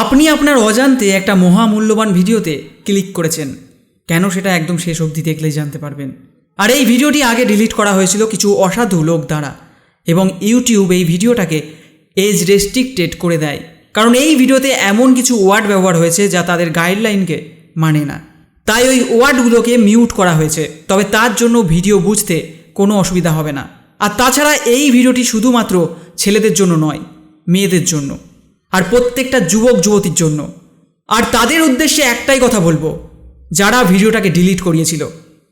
আপনি আপনার অজান্তে একটা মহামূল্যবান ভিডিওতে ক্লিক করেছেন। কেন সেটা একদম শেষ অবধি দেখলেই জানতে পারবেন। আর এই ভিডিওটি আগে ডিলিট করা হয়েছিল কিছু অসাধু লোক দ্বারা এবং ইউটিউব এই ভিডিওটাকে এজ রেস্ট্রিক্টেড করে দেয়। কারণ এই ভিডিওতে এমন কিছু ওয়ার্ড ব্যবহার হয়েছে যা তাদের গাইডলাইনকে মানে না। তাই ওই ওয়ার্ডগুলোকে মিউট করা হয়েছে। তবে তার জন্য ভিডিও বুঝতে কোনো অসুবিধা হবে না। আর তাছাড়া এই ভিডিওটি শুধুমাত্র ছেলেদের জন্য নয়, মেয়েদের জন্য। আর প্রত্যেকটা যুবক যুবতীর জন্য। আর তাদের উদ্দেশ্যে একটাই কথা বলব, যারা ভিডিওটাকে ডিলিট করিয়েছিল।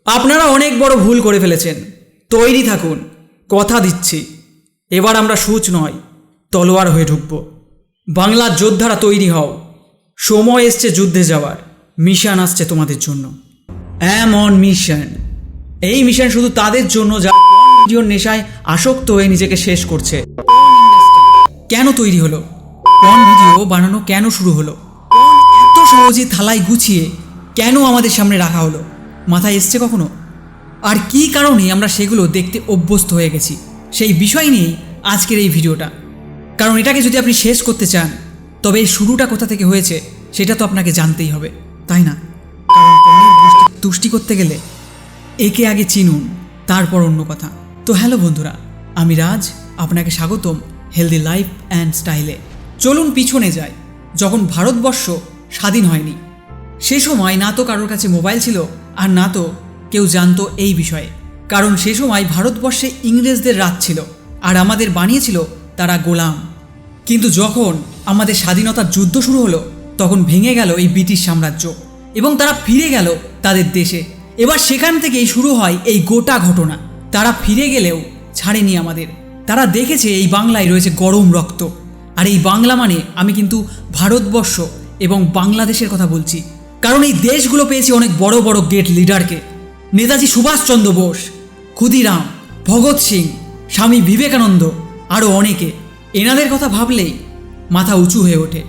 আপনারা অনেক বড় ভুল করে ফেলেছেন। তৈরি থাকুন, কথা দিচ্ছি। এবার আমরা সূচ নয়, তলোয়ার হয়ে ঢুকব। বাংলার যোদ্ধারা তৈরি হও। সময় এসছে যুদ্ধে যাওয়ার। মিশন আসছে তোমাদের জন্য। অ্যাম অন মিশন এই মিশন শুধু তাদের জন্য, যারা ভিডিওর নেশায় আসক্ত হয়ে নিজেকে শেষ করছে। কেন তৈরি হলো? কোন ভিডিও বানানো কেন শুরু হলো? এত সহজে থালায় গুছিয়ে কেন আমাদের সামনে রাখা হলো? মাথায় এসছে কখনো? আর কী কারণে আমরা সেগুলো দেখতে অভ্যস্ত হয়ে গেছি? সেই বিষয় নিয়েই আজকের এই ভিডিওটা। কারণ এটাকে যদি আপনি শেষ করতে চান, তবে এই শুরুটা কোথা থেকে হয়েছে সেটা তো আপনাকে জানতেই হবে, তাই না? কারণ তুষ্টি করতে গেলে একে আগে চিনুন, তারপর অন্য কথা। তো হ্যালো বন্ধুরা, আমি রাজ, আপনাকে স্বাগতম হেলদি লাইফ অ্যান্ড স্টাইলে চলুন পিছনে যাই। যখন ভারতবর্ষ স্বাধীন হয়নি। সে সময় না তো কারোর কাছে মোবাইল ছিল, আর না তো কেউ জানতো এই বিষয়ে। কারণ সে সময় ভারতবর্ষে ইংরেজদের রাত ছিল, আর আমাদের বানিয়েছিল তারা গোলাম। কিন্তু যখন আমাদের স্বাধীনতার যুদ্ধ শুরু হলো, তখন ভেঙে গেল এই ব্রিটিশ সাম্রাজ্য, এবং তারা ফিরে গেল তাদের দেশে। এবার সেখান থেকেই শুরু হয় এই গোটা ঘটনা। তারা ফিরে গেলেও ছাড়েনি আমাদের। তারা দেখেছে এই বাংলায় রয়েছে গরম রক্ত। আর এই বাংলা মানে আমি কিন্তু ভারতবর্ষ এবং বাংলাদেশের কথা বলছি। কারণ এই দেশগুলো পেয়েছে অনেক বড় বড় গেট লিডারকে নেতাজি সুভাষচন্দ্র বোস, ক্ষুদিরাম, ভগৎ সিং, স্বামী বিবেকানন্দ আরও অনেকে। এনাদের কথা ভাবলেই মাথা উঁচু হয়ে ওঠে।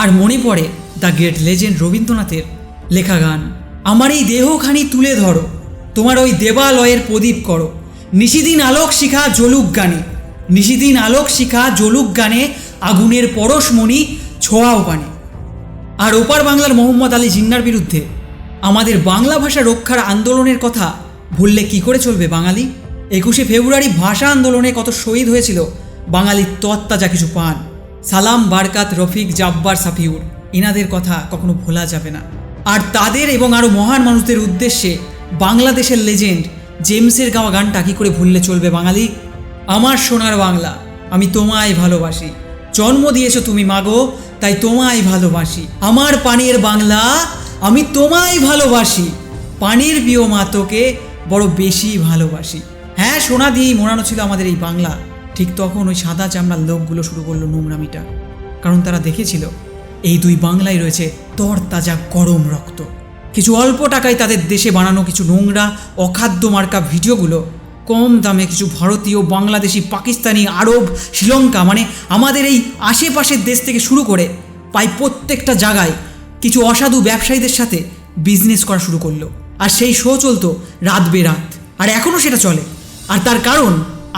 আর মনে পড়ে দ্য গ্রেট লেজেন্ড রবীন্দ্রনাথের লেখা গান আমার এই দেহখানি তুলে ধরো, তোমার ওই দেবালয়ের প্রদীপ করো। নিশিদিন আলোক শিখা জলুক গানে, নিশিদিন আলোক শিখা জলুক গানে আগুনের পরশমণি ছোঁয়াও পানে। আর ওপার বাংলার মোহাম্মদ আলী জিন্নার বিরুদ্ধে আমাদের বাংলা ভাষা রক্ষার আন্দোলনের কথা ভুললে কি করে চলবে বাঙালি? একুশে ফেব্রুয়ারি ভাষা আন্দোলনে কত শহীদ হয়েছিল বাঙালির তত্তাজা কিছু পান। সালাম, বারকাত, রফিক, জাব্বার, সাফিউর এনাদের কথা কখনো ভোলা যাবে না। আর তাদের এবং আরও মহান মানুষদের উদ্দেশ্যে বাংলাদেশের লেজেন্ড জেমসের গাওয়া গানটা কী করে ভুললে চলবে বাঙালি? আমার সোনার বাংলা, আমি তোমায় ভালোবাসি। জন্ম দিয়েছ তুমি মাগো তাই তোমায় ভালোবাসি। আমার পানের বাংলা আমি তোমায় ভালোবাসি। পানের প্রিয় মা তোকে বড় বেশি ভালোবাসি। হ্যাঁ সোনা দিয়েই মোড়ানো ছিল আমাদের এই বাংলা। ঠিক তখন ওই সাদা চামড়ার লোকগুলো শুরু করল নোংরামিটা। কারণ তারা দেখেছিল, এই দুই বাংলায় রয়েছে তর তাজা গরম রক্ত। কিছু অল্প টাকায় তাদের দেশে বানানো কিছু নোংরা, অখাদ্য মার্কা ভিডিওগুলো কম দামে কিছু ভারতীয়, বাংলাদেশি, পাকিস্তানি, আরব, শ্রীলঙ্কা মানে আমাদের এই আশেপাশের দেশ থেকে শুরু করে প্রায় প্রত্যেকটা জায়গায় কিছু অসাধু ব্যবসায়ীদের সাথে বিজনেস করা শুরু করল। আর সেই শো চলতো রাত বেরাত আর এখনও সেটা চলে। আর তার কারণ,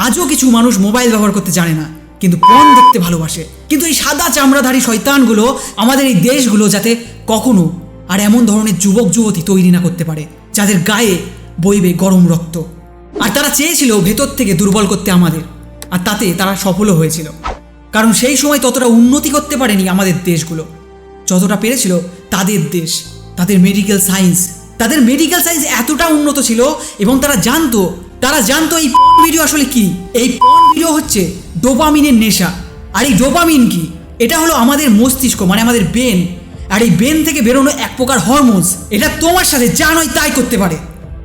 আজও কিছু মানুষ মোবাইল ব্যবহার করতে জানে না, কিন্তু পণ দেখতে ভালোবাসে। কিন্তু এই সাদা চামড়াধারী শয়তানগুলো আমাদের এই দেশগুলো যাতে কখনো আর এমন ধরনের যুবক যুবতী তৈরি না করতে পারে, যাদের গায়ে বইবে গরম রক্ত। আর তারা চেয়েছিল ভেতর থেকে দুর্বল করতে আমাদের। আর তাতে তারা সফলও হয়েছিল। কারণ সেই সময় ততটা উন্নতি করতে পারেনি আমাদের দেশগুলো। যতটা পেরেছিল তাদের দেশ, তাদের মেডিকেল সায়েন্স তাদের মেডিকেল সায়েন্স এতটা উন্নত ছিল এবং তারা জানতো তারা জানতো এই পন ভিডিও আসলে কি? এই পন ভিডিও হচ্ছে ডোপামিনের নেশা। আর এই ডোপামিন কি? এটা হলো আমাদের মস্তিষ্ক মানে আমাদের বেন আর এই বেন থেকে বেরোনো এক প্রকার হরমোনস এটা তোমার সাথে যা নয় তাই করতে পারে।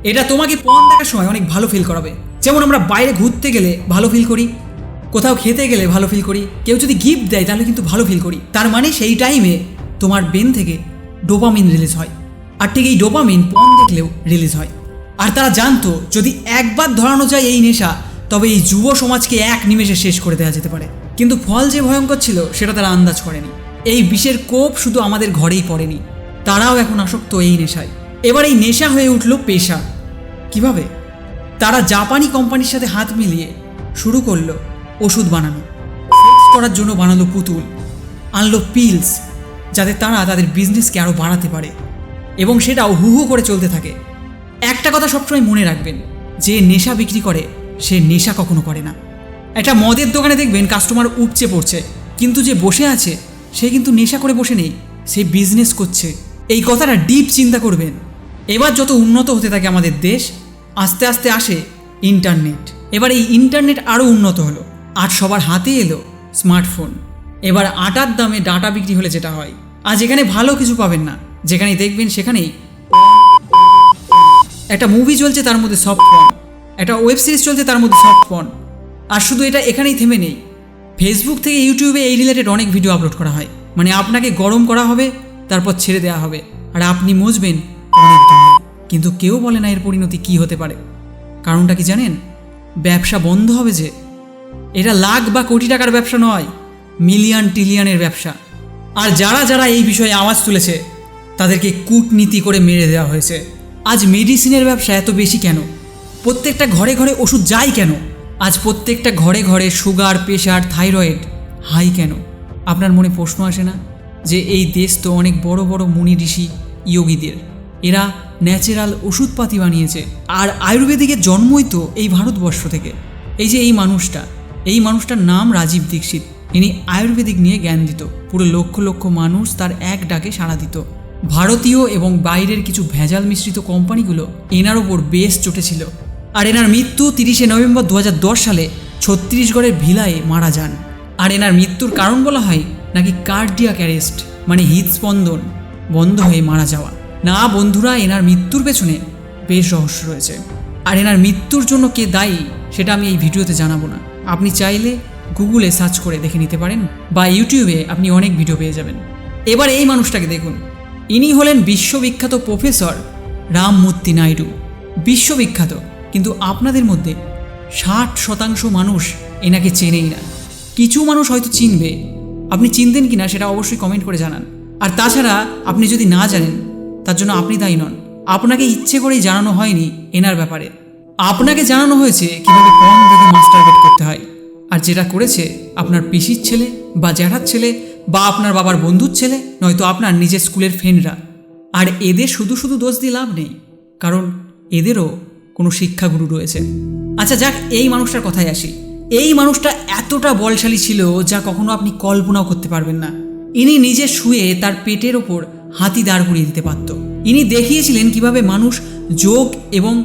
এটা তোমাকে পণ দেখার সময় অনেক ভালো ফিল করাবে। যেমন আমরা বাইরে ঘুরতে গেলে ভালো ফিল করি, কোথাও খেতে গেলে ভালো ফিল করি, কেউ যদি গিফট দেয় তাহলে কিন্তু ভালো ফিল করি। তার মানে সেই টাইমে তোমার বেন থেকে ডোপামিন রিলিজ হয়। আর ঠিক এই ডোপামিন পণ দেখলেও রিলিজ হয়। আর তারা জানতো, যদি একবার ধরানো যায় এই নেশা, তবে এই যুব সমাজকে এক নিমেষে শেষ করে দেওয়া যেতে পারে। কিন্তু ফল যে ভয়ঙ্কর ছিল, সেটা তারা আন্দাজ করেনি। এই বিষের কোপ শুধু আমাদের ঘরেই পড়েনি। তারাও এখন আসক্ত এই নেশায়। এবার এই নেশা হয়ে উঠল পেশা। কীভাবে? তারা জাপানি কোম্পানির সাথে হাত মিলিয়ে শুরু করল ওষুধ বানানো। সেক্স করার জন্য বানালো পুতুল, আনলো পিলস যাতে তারা তাদের বিজনেসকে আরও বাড়াতে পারে এবং সেটাও হু হু করে চলতে থাকে। একটা কথা সবসময় মনে রাখবেন, যে নেশা বিক্রি করে, সে নেশা কখনো করে না। একটা মদের দোকানে দেখবেন কাস্টমার উপচে পড়ছে, কিন্তু যে বসে আছে, সে কিন্তু নেশা করে বসে নেই, সে বিজনেস করছে। এই কথাটা ডিপ চিন্তা করবেন। এবার যত উন্নত হতে থাকে আমাদের দেশ আস্তে আস্তে আসে ইন্টারনেট। এবার এই ইন্টারনেট আরও উন্নত হলো। আর সবার হাতে এলো স্মার্টফোন। এবার আটার দামে ডাটা বিক্রি হলে যেটা হয় আর যেখানে ভালো কিছু পাবেন না। যেখানে দেখবেন সেখানেই। একটা মুভি চলছে তার মধ্যে সফট পন একটা ওয়েব সিরিজ চলছে তার মধ্যে সফট পন আর শুধু এটা এখানেই থেমে নেই। ফেসবুক থেকে ইউটিউবে এই রিলেটেড অনেক ভিডিও আপলোড করা হয়। মানে আপনাকে গরম করা হবে, তারপর ছেড়ে দেওয়া হবে। আর আপনি মজবেন অনেক। কিন্তু কেউ বলে না এর পরিণতি কী হতে পারে। কারণটা কি জানেন? ব্যবসা বন্ধ হবে যে। এটা লাখ বা কোটি টাকার ব্যবসা নয়, মিলিয়ন ট্রিলিয়নের ব্যবসা। আর যারা যারা এই বিষয়ে আওয়াজ তুলেছে, তাদেরকে কূটনীতি করে মেরে দেওয়া হয়েছে। আজ মেডিসিনের ব্যবসা এত বেশি কেন? প্রত্যেকটা ঘরে ঘরে ওষুধ যায় কেন? আজ প্রত্যেকটা ঘরে ঘরে সুগার, প্রেশার, থাইরয়েড হাই কেন? আপনার মনে প্রশ্ন আসে না? যে এই দেশ তো অনেক বড় বড় মুনি ঋষি ইয়োগীদের এরা ন্যাচারাল ওষুধপাতি বানিয়েছে। আর আয়ুর্বেদিকের জন্মই তো এই ভারতবর্ষ থেকে। এই যে এই মানুষটা, এই মানুষটার নাম রাজীব দীক্ষিত। ইনি আয়ুর্বেদিক নিয়ে জ্ঞান দিত। পুরো লক্ষ লক্ষ মানুষ তার এক ডাকে সাড়া দিত। ভারতীয় এবং বাইরের কিছু ভেজাল মিশ্রিত কোম্পানিগুলো এনার ওপর বেশ চটেছিল। আর এনার মৃত্যু তিরিশে নভেম্বর দু হাজার দশ সালে ছত্তিশগড়ের ভিলায় মারা যান। আর এনার মৃত্যুর কারণ বলা হয় নাকি কার্ডিয়াক অ্যারেস্ট মানে হৃদস্পন্দন বন্ধ হয়ে মারা যাওয়া। না, বন্ধুরা, এনার মৃত্যুর পেছনে বেশ রহস্য রয়েছে। আর এনার মৃত্যুর জন্য কে দায়ী, সেটা আমি এই ভিডিওতে জানাব না। আপনি চাইলে গুগলে সার্চ করে দেখে নিতে পারেন বা ইউটিউবে আপনি অনেক ভিডিও পেয়ে যাবেন। এবার এই মানুষটাকে দেখুন। ইনি হলেন বিশ্ববিখ্যাত প্রফেসর রামমূর্তি নাইডু। বিশ্ববিখ্যাত, কিন্তু আপনাদের মধ্যে ষাট শতাংশ মানুষ এনাকে চেনেই না। কিছু মানুষ হয়তো চিনবে। আপনি চিনতেন কি না সেটা অবশ্যই কমেন্ট করে জানান। আর তাছাড়া আপনি যদি না জানেন তার জন্য আপনি দায়ী নন। আপনাকে ইচ্ছে করেই জানানো হয়নি এনার ব্যাপারে। আপনাকে জানানো হয়েছে কীভাবে কম দেখে মাস্টারবেট করতে হয়। আর যেটা করেছে আপনার পিসির ছেলে বা জ্যাঠার ছেলে বা আপনার বাবার বন্ধুর ছেলে, নয়তো আপনার নিজের স্কুলের ফ্রেন্ডরা। আর এদের শুধু শুধু দোষ দিয়ে লাভ নেই, কারণ এদেরও কোনো শিক্ষাগুরু রয়েছে। আচ্ছা যাক, এই মানুষটার কথায় আসি। এই মানুষটা এতটা বলশালী ছিল যা কখনো আপনি কল্পনাও করতে পারবেন না। ইনি নিজে শুয়ে তার পেটের ওপর হাতি দাঁড় করিয়ে দিতে পারত। ইনি দেখিয়েছিলেন কীভাবে মানুষ যোগ এবং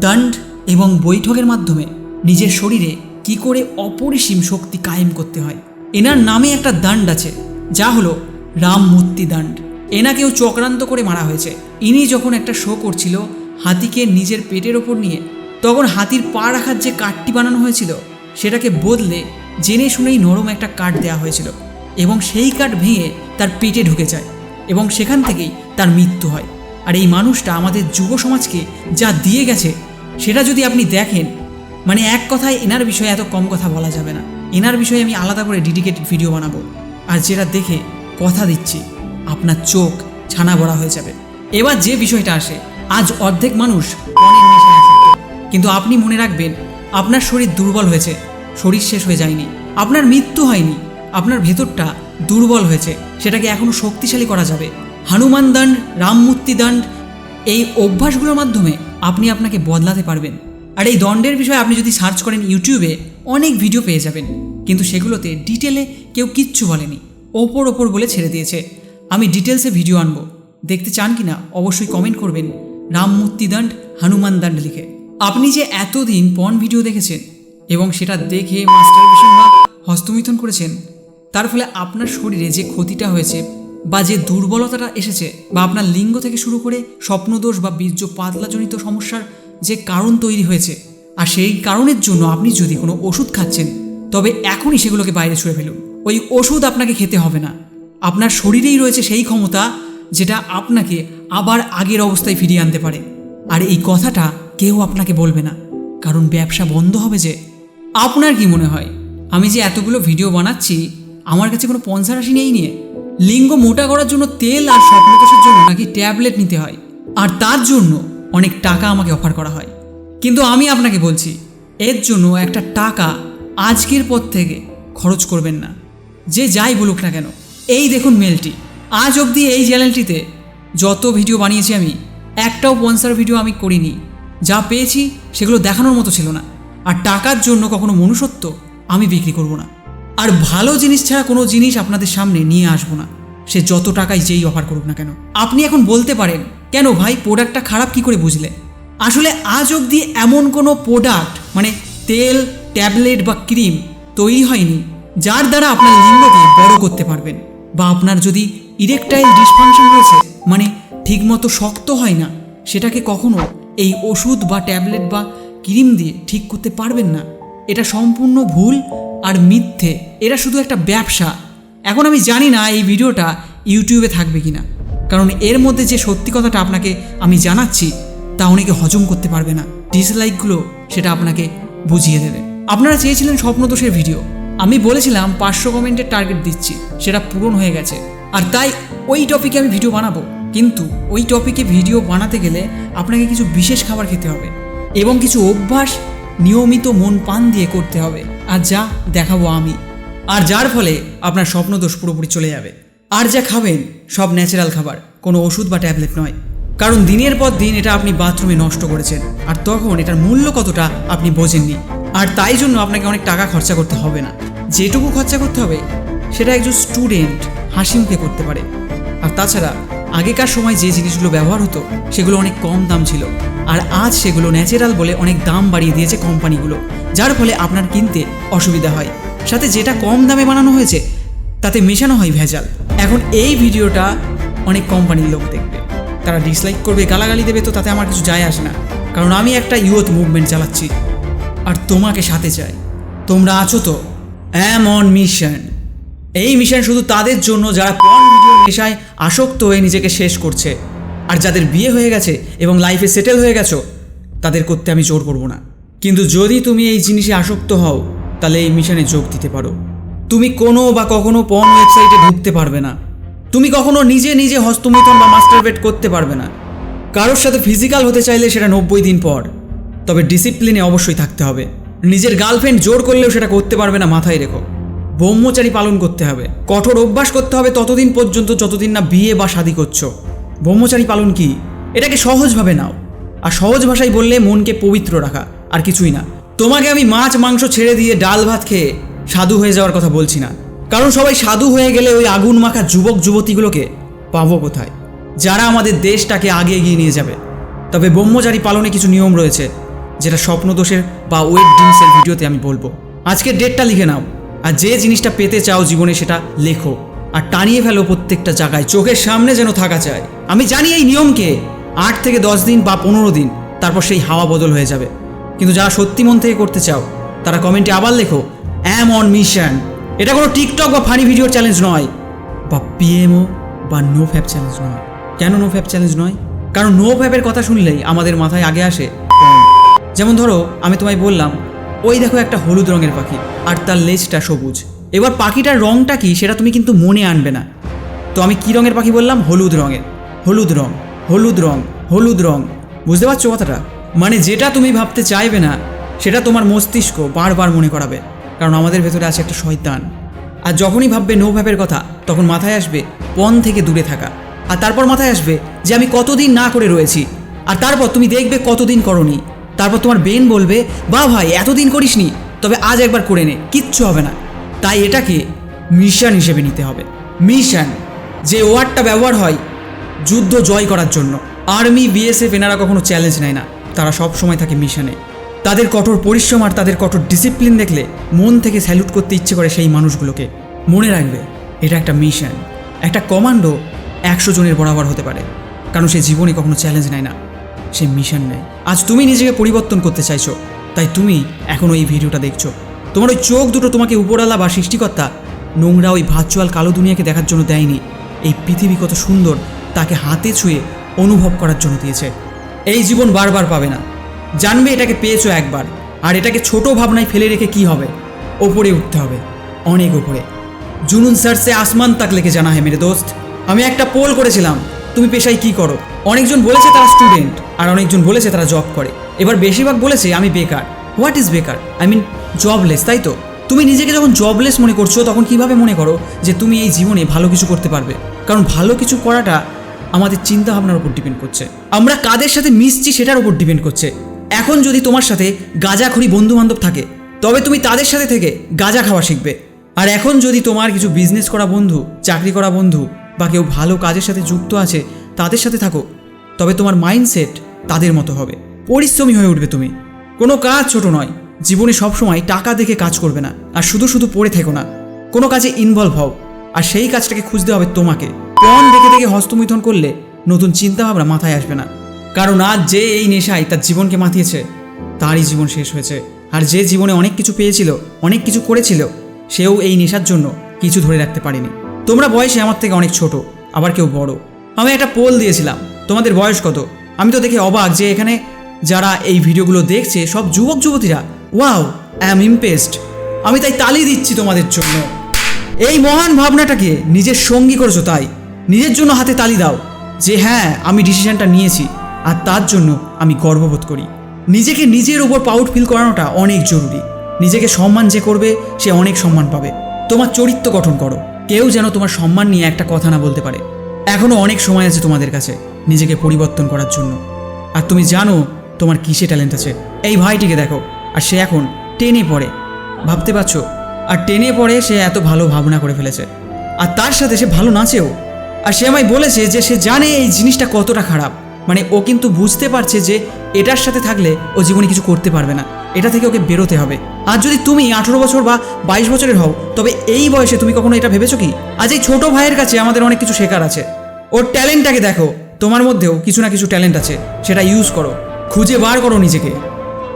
দণ্ড এবং বৈঠকের মাধ্যমে নিজের শরীরে কি করে অপরিসীম শক্তি কায়েম করতে হয়। এনার নামে একটা দণ্ড আছে, যা হলো রামমূর্তি দণ্ড। এনাকেও চক্রান্ত করে মারা হয়েছে। ইনি যখন একটা শো করছিল হাতিকে নিজের পেটের ওপর নিয়ে, তখন হাতির পা রাখার যে কাঠটি বানানো হয়েছিল, সেটাকে বদলে জেনে শুনেই নরম একটা কাঠ দেওয়া হয়েছিল এবং সেই কাঠ ভেঙে তার পেটে ঢুকে যায়। এবং সেখান থেকেই তার মৃত্যু হয়। আর এই মানুষটা আমাদের যুব সমাজকে যা দিয়ে গেছে, সেটা যদি আপনি দেখেন মানে এক কথায় এনার বিষয়ে এত কম কথা বলা যাবে না। এনার বিষয়ে আমি আলাদা করে ডেডিকেটেড ভিডিও বানাবো। আর যেটা দেখে কথা দিচ্ছি, আপনার চোখ ছানা বড়া হয়ে যাবে। এবার যে বিষয়টা আসে, আজ অর্ধেক মানুষ পণের নেশায় আসক্ত কিন্তু আপনি মনে রাখবেন, আপনার শরীর দুর্বল হয়েছে, শরীর শেষ হয়ে যায়নি, আপনার মৃত্যু হয়নি, আপনার ভেতরটা দুর্বল হয়েছে। সেটাকে এখনও শক্তিশালী করা যাবে। হনুমান দণ্ড, রামমূর্তি দণ্ড, এই অভ্যাসগুলোর মাধ্যমে আপনি আপনাকে বদলাতে পারবেন। আর এই দণ্ডের বিষয়ে আপনি যদি সার্চ করেন ইউটিউবে, অনেক ভিডিও পেয়ে যাবেন। কিন্তু সেগুলোতে ডিটেলে কেউ কিচ্ছু বলেনি। ওপর ওপর বলে ছেড়ে দিয়েছে। আমি ডিটেলসে ভিডিও আনব। দেখতে চান কিনা অবশ্যই কমেন্ট করবেন। রামমূর্তি দণ্ড, হনুমান দণ্ড লিখে। আপনি যে এতদিন পন ভিডিও দেখেছেন এবং সেটা দেখে মাস্টারবেশন বা হস্তমিথন করেছেন তার ফলে আপনার শরীরে যে ক্ষতিটা হয়েছে বা যে দুর্বলতাটা এসেছে বা আপনার লিঙ্গ থেকে শুরু করে স্বপ্নদোষ বা বীর্য পাতলাজনিত সমস্যার যে কারণ তৈরি হয়েছে, আর সেই কারণের জন্য আপনি যদি কোনো ওষুধ খাচ্ছেন, তবে এখনই সেগুলোকে বাইরে ছুঁড়ে ফেলুন। ওই ওষুধ আপনাকে খেতে হবে না। আপনার শরীরেই রয়েছে সেই ক্ষমতা যেটা আপনাকে আবার আগের অবস্থায় ফিরিয়ে আনতে পারে। আর এই কথাটা কেউ আপনাকে বলবে না। কারণ ব্যবসা বন্ধ হবে যে। আপনার কি মনে হয়? আমি যে এতগুলো ভিডিও বানাচ্ছি আমার কাছে কোনো পঞ্চাশ আসি নেই নিয়ে। লিঙ্গ মোটা করার জন্য তেল আর স্বপ্নদোষের জন্য নাকি ট্যাবলেট নিতে হয়। আর তার জন্য অনেক টাকা আমাকে অফার করা হয়। কিন্তু আমি আপনাকে বলছি, এর জন্য একটা টাকা আজকের পর থেকে খরচ করবেন না। যে যাই বলুক না কেন। এই দেখুন মেলটি। আজ অবধি এই চ্যানেলটিতে যত ভিডিও বানিয়েছি আমি, একটাও স্পন্সার ভিডিও আমি করিনি। যা পেয়েছি সেগুলো দেখানোর মতো ছিল না। আর টাকার জন্য কখনো মনুষ্যত্ব আমি বিক্রি করব না। আর ভালো জিনিস ছাড়া কোনো জিনিস আপনাদের সামনে নিয়ে আসব না। সে যত টাকাই যেই অফার করুক না কেন। আপনি এখন বলতে পারেন, কেন ভাই প্রোডাক্টটা খারাপ কি করে বুঝলে? আসলে আজ অবধি এমন কোনো প্রোডাক্ট মানে তেল ট্যাবলেট বা ক্রিম তৈরি হয়নি, যার দ্বারা আপনার লিঙ্গকে বড় করতে পারবেন। বা আপনার যদি ইরেকটাইল ডিসফাংশন রয়েছে মানে ঠিকমতো শক্ত হয় না, সেটাকে কখনো এই ওষুধ বা ট্যাবলেট বা ক্রিম দিয়ে ঠিক করতে পারবেন না। এটা সম্পূর্ণ ভুল আর মিথ্যে। এরা শুধু একটা ব্যবসা। এখন আমি জানি না এই ভিডিওটা ইউটিউবে থাকবে কিনা। কারণ এর মধ্যে যে সত্যি কথাটা আপনাকে আমি জানাচ্ছি, তা অনেকে হজম করতে পারবে না। ডিসলাইকগুলো সেটা আপনাকে বুঝিয়ে দেবে। আপনারা চেয়েছিলেন স্বপ্নদোষের ভিডিও। আমি বলেছিলাম পাঁচশো কমেন্টের টার্গেট দিচ্ছি। সেটা পূরণ হয়ে গেছে। আর তাই ওই টপিকে আমি ভিডিও বানাবো। কিন্তু ওই টপিকে ভিডিও বানাতে গেলে আপনাকে কিছু বিশেষ খাবার খেতে হবে। এবং কিছু অভ্যাস নিয়মিত মন পান দিয়ে করতে হবে। আর যা দেখাবো আমি। আর যার ফলে আপনার স্বপ্নদোষ পুরোপুরি চলে যাবে। আর যা খাবেন, সব ন্যাচারাল খাবার, কোনো ওষুধ বা ট্যাবলেট নয়। কারণ দিনের পর দিন এটা আপনি বাথরুমে নষ্ট করেছেন। আর তখন এটার মূল্য কতটা আপনি বোঝেননি। আর তাই জন্য আপনাকে অনেক টাকা খরচা করতে হবে না। যেটুকু খরচা করতে হবে, সেটা একজন স্টুডেন্ট হাসি মুখে করতে পারে। আর তাছাড়া আগেকার সময় যে জিনিসগুলো ব্যবহার হতো, সেগুলো অনেক কম দাম ছিল। আর আজ সেগুলো ন্যাচারাল বলে অনেক দাম বাড়িয়ে দিয়েছে কোম্পানিগুলো, যার ফলে আপনার কিনতে অসুবিধা হয়। সাথে যেটা কম দামে বানানো হয়েছে, তাতে মেশানো হয় ভেজাল। এখন এই ভিডিওটা অনেক কোম্পানির লোক দেখবে। তারা ডিসলাইক করবে, গালাগালি দেবে, তো তাতে আমার কিছু যায় আসে না। কারণ আমি একটা ইউথ মুভমেন্ট চালাচ্ছি। আর তোমাকে সাথে চাই। তোমরা আছো তো? অ্যাম অন মিশন এই মিশন শুধু তাদের জন্য, যারা পর্ন ভিডিও নেশায় আসক্ত হয়ে নিজেকে শেষ করছে। আর যাদের বিয়ে হয়ে গেছে এবং লাইফে সেটেল হয়ে গেছো, তাদের করতে আমি জোর করব না। কিন্তু যদি তুমি এই জিনিসে আসক্ত হও, তাহলে এই মিশনে যোগ দিতে পারো। তুমি কোনো বা কখনো পর্ন ওয়েবসাইটে ঢুকতে পারবে না। তুমি কখনো নিজে নিজে হস্তমিথন বা মাস্টারবেট করতে পারবে না। কারোর সাথে ফিজিক্যাল হতে চাইলে সেটা নব্বই দিন পর। তবে ডিসিপ্লিনে অবশ্যই থাকতে হবে। নিজের গার্লফ্রেন্ড জোর করলেও সেটা করতে পারবে না, মাথায় রেখো। ব্রহ্মচারী পালন করতে হবে। কঠোর অভ্যাস করতে হবে ততদিন পর্যন্ত যতদিন না বিয়ে বা শাদী করছ। ব্রহ্মচারী পালন কি? এটাকে সহজভাবে নাও। আর সহজ ভাষায় বললে মনকে পবিত্র রাখা, আর কিছুই না। তোমাকে আমি মাছ, মাংস ছেড়ে দিয়ে ডাল, ভাত খেয়ে সাধু হয়ে যাওয়ার কথা বলছি না। কারণ সবাই সাধু হয়ে গেলে ওই আগুন মাখা যুবক, যুবতীগুলোকে পাবো কোথায়? যারা আমাদের দেশটাকে আগে এগিয়ে নিয়ে যাবে। তবে ব্রহ্মচারী পালনে কিছু নিয়ম রয়েছে, যেটা স্বপ্নদোষের বা ওয়েট ড্রিমসের ভিডিওতে আমি বলব। আজকের ডেটটা লিখে নাও। আর যে জিনিসটা পেতে চাও জীবনে সেটা লেখো আর টানিয়ে ফেলো প্রত্যেকটা জায়গায়। চোখের সামনে যেন থাকা চায় আমি জানি এই নিয়মকে। আট থেকে দশ দিন বা পনেরো দিন, তারপর সেই হাওয়া বদল হয়ে যাবে। কিন্তু যারা সত্যি মন থেকে করতে চাও, তারা কমেন্টে আবার লেখো অ্যাম অন মিশন এটা কোনো টিকটক বা ফানি ভিডিওর চ্যালেঞ্জ নয়, বা পিএমও বা নো ফ্যাপ চ্যালেঞ্জ নয়। কেন নো ফ্যাপ চ্যালেঞ্জ নয়? কারণ নো ফ্যাপের কথা শুনলেই আমাদের মাথায় আগে আসে যেমন ধরো, আমি তোমায় বললাম ওই দেখো একটা হলুদ রঙের পাখি, আর তার লেজটা সবুজ। এবার পাখিটার রঙটা কি সেটা তুমি কিন্তু মনে আনবে না। তো আমি কি রঙের পাখি বললাম? হলুদ রঙের। হলুদ রং হলুদ রং হলুদ রং। বুঝতে পারছ কথাটা? মানে যেটা তুমি ভাবতে চাইবে না, সেটা তোমার মস্তিষ্ক বারবার মনে করাবে, কারণ আমাদের ভেতরে আছে একটা শয়তান। আর যখনই ভাববে নো ভাবের কথা, তখন মাথায় আসবে পণ থেকে দূরে থাকা। আর তারপর মাথায় আসবে যে আমি কতদিন না করে রয়েছি, আর তারপর তুমি দেখবে কতদিন করনি। তারপর তোমার বেন বলবে, বা ভাই, এতদিন করিসনি, তবে আজ একবার করে নে, কিচ্ছু হবে না। তাই এটাকে মিশন হিসেবে নিতে হবে। মিশন, যে ওয়ার্ডটা ব্যবহার হয় যুদ্ধ জয় করার জন্য। আর্মি, বিএসএফ এনারা কখনো চ্যালেঞ্জ নেয় না, তারা সব সময় থাকে মিশনে। তাদের কঠোর পরিশ্রম আর তাদের কঠোর ডিসিপ্লিন দেখলে মন থেকে স্যালুট করতে ইচ্ছে করে সেই মানুষগুলোকে। মনে রাখবে, এটা একটা মিশন, একটা কমান্ডো একশো জনের বরাবর হতে পারে, কারণ সে জীবনে কখনো চ্যালেঞ্জ নেয় না। সে মিশন নেয়। আজ তুমি নিজেকে পরিবর্তন করতে চাইছো, তাই তুমি এখন ওই ভিডিওটা দেখছ। তোমার ওই চোখ দুটো তোমাকে উপরালা বা সৃষ্টিকর্তা নোংরা ওই ভার্চুয়াল কালো দুনিয়াকে দেখার জন্য দেয়নি। এই পৃথিবী কত সুন্দর, তাকে হাতে ছুঁয়ে অনুভব করার জন্য দিয়েছে। এই জীবন বারবার পাবে না। জানবে এটাকে পেয়েছ একবার, আর এটাকে ছোট ভাবনায় ফেলে রেখে কি হবে? ওপরে উঠতে হবে, অনেক ওপরে। জুনুন স্যার সে আসমান তাক লেকে জানা হয় মেরে দোস্ত। আমি একটা পোল করেছিলাম। তুমি পেশায় কি করো? অনেকজন বলেছে তারা স্টুডেন্ট আর অনেকজন বলেছে তারা জব করে। এবার বেশিরভাগ বলেছে, আমি বেকার। হোয়াট ইজ বেকার? আই মিন জবলেস তাই তো? তুমি নিজেকে যখন জবলেস মনে করছ, তখন কীভাবে মনে করো যে তুমি এই জীবনে ভালো কিছু করতে পারবে? কারণ ভালো কিছু করাটা আমাদের চিন্তা ভাবনার উপর ডিপেন্ড করছে। আমরা কাদের সাথে মিশছি সেটার উপর ডিপেন্ড করছে। এখন যদি তোমার সাথে গাঁজাখড়ি বন্ধু বান্ধব থাকে, তবে তুমি তাদের সাথে থেকে গাঁজা খাওয়া শিখবে। আর এখন যদি তোমার কিছু বিজনেস করা বন্ধু, চাকরি করা বন্ধু বা কেউ ভালো কাজের সাথে যুক্ত আছে, তাদের সাথে থাকো। তবে তোমার মাইন্ডসেট তাদের মতো হবে। পরিশ্রমী হয়ে উঠবে তুমি। কোনো কাজ ছোট নয়। জীবনে সবসময় টাকা দেখে কাজ করবে না। আর শুধু শুধু পড়ে থেকো না। কোনো কাজে ইনভলভ হও। আর সেই কাজটাকে খুঁজতে হবে তোমাকে। পণ দেখে দেখে হস্তমৈথন করলে নতুন চিন্তাভাবনা মাথায় আসবে না। কারণ আজ যে এই নেশায় তার জীবনকে মাতিয়েছে, তারই জীবন শেষ হয়েছে। আর যে জীবনে অনেক কিছু পেয়েছিল, অনেক কিছু করেছিল, সেও এই নেশার জন্য কিছু ধরে রাখতে পারেনি। তোমরা বয়সে আমার থেকে অনেক ছোট, আবার কেউ বড়। আমি একটা পোল দিয়েছিলাম, তোমাদের বয়স কত? আমি তো দেখে অবাক যে এখানে যারা এই ভিডিওগুলো দেখছে, সব যুবক যুবতীরা। ওয়াও আই অ্যাম ইমপেসড আমি তাই তালি দিচ্ছি তোমাদের জন্য। এই মহান ভাবনাটাকে নিজের সঙ্গী করেছ তাই। নিজের জন্য হাতে তালি দাও যে হ্যাঁ আমি ডিসিশনটা নিয়েছি, আর তার জন্য আমি গর্ববোধ করি। নিজেকে নিজের উপর প্রাউড ফিল করানোটা অনেক জরুরি। নিজেকে সম্মান যে করবে, সে অনেক সম্মান পাবে। তোমার চরিত্র গঠন করো। কেউ যেন তোমার সম্মান নিয়ে একটা কথা না বলতে পারে। এখনও অনেক সময় আছে তোমাদের কাছে নিজেকে পরিবর্তন করার জন্য। আর তুমি জানো তোমার কিসে ট্যালেন্ট আছে। এই ভাইটিকে দেখো, আর সে এখন টেনে পড়ে। ভাবতে পারছ? আর টেনে পড়ে সে এত ভালো ভাবনা করে ফেলেছে। আর তার সাথে সে ভালো নাচেও। আর সে আমায় বলেছে যে সে জানে এই জিনিসটা কতটা খারাপ। মানে ও কিন্তু বুঝতে পারছে যে এটার সাথে থাকলে ও জীবনে কিছু করতে পারবে না। এটা থেকে ওকে বেরোতে হবে। আর যদি তুমি আঠেরো বছর বা বাইশ বছরের হও, তবে এই বয়সে তুমি কখনো এটা ভেবেছো কি? আজ এই ছোট ভাইয়ের কাছে আমাদের অনেক কিছু শেখার আছে। ওর ট্যালেন্টটাকে দেখো। তোমার মধ্যেও কিছু না কিছু ট্যালেন্ট আছে, সেটা ইউজ করো। খুঁজে বার করো নিজেকে।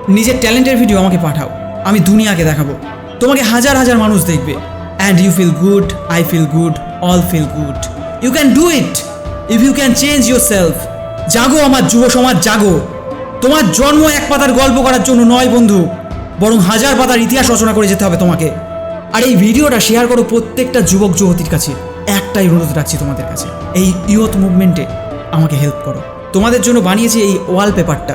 নিজের ট্যালেন্টের ভিডিও আমাকে পাঠাও। আমি দুনিয়াকে দেখাবো। তোমাকে হাজার হাজার মানুষ দেখবে। And you feel good I feel good all feel good you can do it if you can change yourself জাগো আমার যুব সমাজ, জাগো। তোমার জন্ম এক পাতার গল্প করার জন্য নয় বন্ধু, বরং হাজার পাতার ইতিহাস রচনা করে যেতে হবে তোমাকে। আর এই ভিডিওটা শেয়ার করো প্রত্যেকটা যুবক যুবতীর কাছে। একটাই অনুরোধ রাখছি তোমাদের কাছে, এই ইয়থ মুভমেন্টে আমাকে হেল্প করো। তোমাদের জন্য বানিয়েছি এই ওয়ালপেপারটা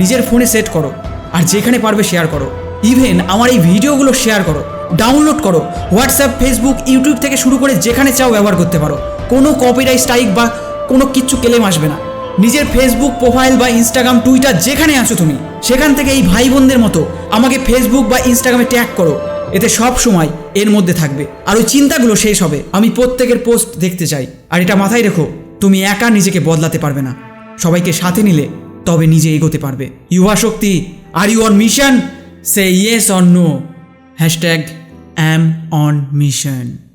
নিজের ফোনে সেট করো, আর যেখানে পারবে শেয়ার করো। ইভেন আমার এই ভিডিওগুলো শেয়ার করো ডাউনলোড করো হোয়াটসঅ্যাপ ফেসবুক ইউটিউব থেকে শুরু করে যেখানে চাও ব্যবহার করতে পারো। কোনো কপিরাইট স্ট্রাইক বা কোনো কিচ্ছু ক্লেম আসবে না। নিজের ফেসবুক প্রোফাইল বা ইনস্টাগ্রাম টুইটার যেখানে আছো তুমি, সেখান থেকে এই ভাই বোনদের মতো আমাকে ফেসবুক বা ইনস্টাগ্রামে ট্যাগ করো। এতে সব সময় এর মধ্যে থাকবে। আর ওই চিন্তাগুলো শেষ হবে। আমি প্রত্যেকের পোস্ট দেখতে চাই। আর এটা মাথায় রেখো, তুমি একা নিজেকে বদলাতে পারবে না। সবাইকে সাথে নিলে তবে নিজে এগোতে পারবে। ইউবা শক্তি আর you on mission say yes on no hashtag am on mission